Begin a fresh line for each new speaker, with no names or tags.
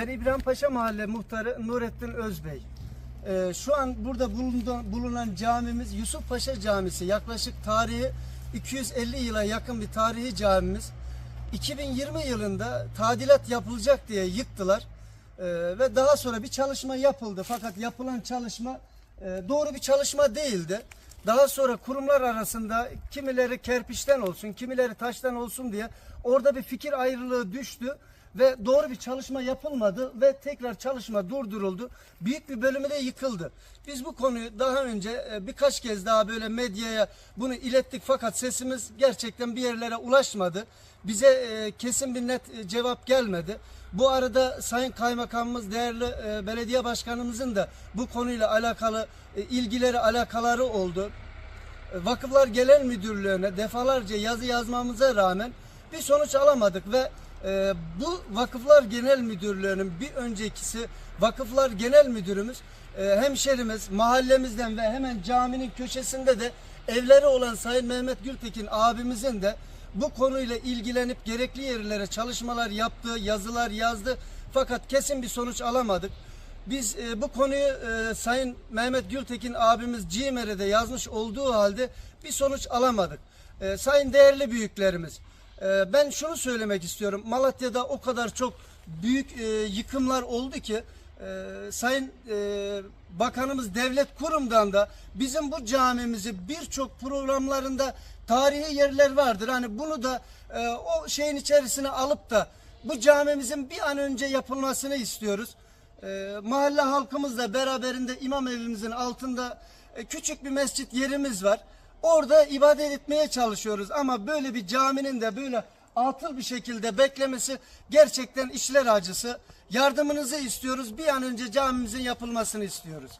Ben İbrahim Paşa Mahalle Muhtarı Nurettin Özbey. Ee, şu an burada bulunan, bulunan camimiz Yusuf Paşa Camisi. Yaklaşık tarihi 250 yıla yakın bir tarihi camimiz. 2020 yılında tadilat yapılacak diye yıktılar. Ee, ve daha sonra bir çalışma yapıldı. Fakat yapılan çalışma e, doğru bir çalışma değildi. Daha sonra kurumlar arasında kimileri kerpiçten olsun, kimileri taştan olsun diye orada bir fikir ayrılığı düştü ve doğru bir çalışma yapılmadı ve tekrar çalışma durduruldu. Büyük bir bölümü de yıkıldı. Biz bu konuyu daha önce e, birkaç kez daha böyle medyaya bunu ilettik fakat sesimiz gerçekten bir yerlere ulaşmadı. Bize e, kesin bir net e, cevap gelmedi. Bu arada Sayın Kaymakamımız, değerli belediye başkanımızın da bu konuyla alakalı ilgileri, alakaları oldu. Vakıflar Genel Müdürlüğü'ne defalarca yazı yazmamıza rağmen bir sonuç alamadık ve e, bu Vakıflar Genel Müdürlüğü'nün bir öncekisi Vakıflar Genel Müdürümüz e, hemşerimiz mahallemizden ve hemen caminin köşesinde de evleri olan Sayın Mehmet Gültekin abimizin de bu konuyla ilgilenip gerekli yerlere çalışmalar yaptı, yazılar yazdı fakat kesin bir sonuç alamadık. Biz e, bu konuyu e, Sayın Mehmet Gültekin abimiz CİMER'e yazmış olduğu halde bir sonuç alamadık. E, sayın değerli büyüklerimiz, e, ben şunu söylemek istiyorum. Malatya'da o kadar çok büyük e, yıkımlar oldu ki e, Sayın e, Bakanımız Devlet Kurum'dan da bizim bu camimizi birçok programlarında tarihi yerler vardır. Hani bunu da e, o şeyin içerisine alıp da bu camimizin bir an önce yapılmasını istiyoruz. E, mahalle halkımızla beraberinde imam evimizin altında e, küçük bir mescit yerimiz var. Orada ibadet etmeye çalışıyoruz ama böyle bir caminin de böyle atıl bir şekilde beklemesi gerçekten işler acısı. Yardımınızı istiyoruz. Bir an önce camimizin yapılmasını istiyoruz.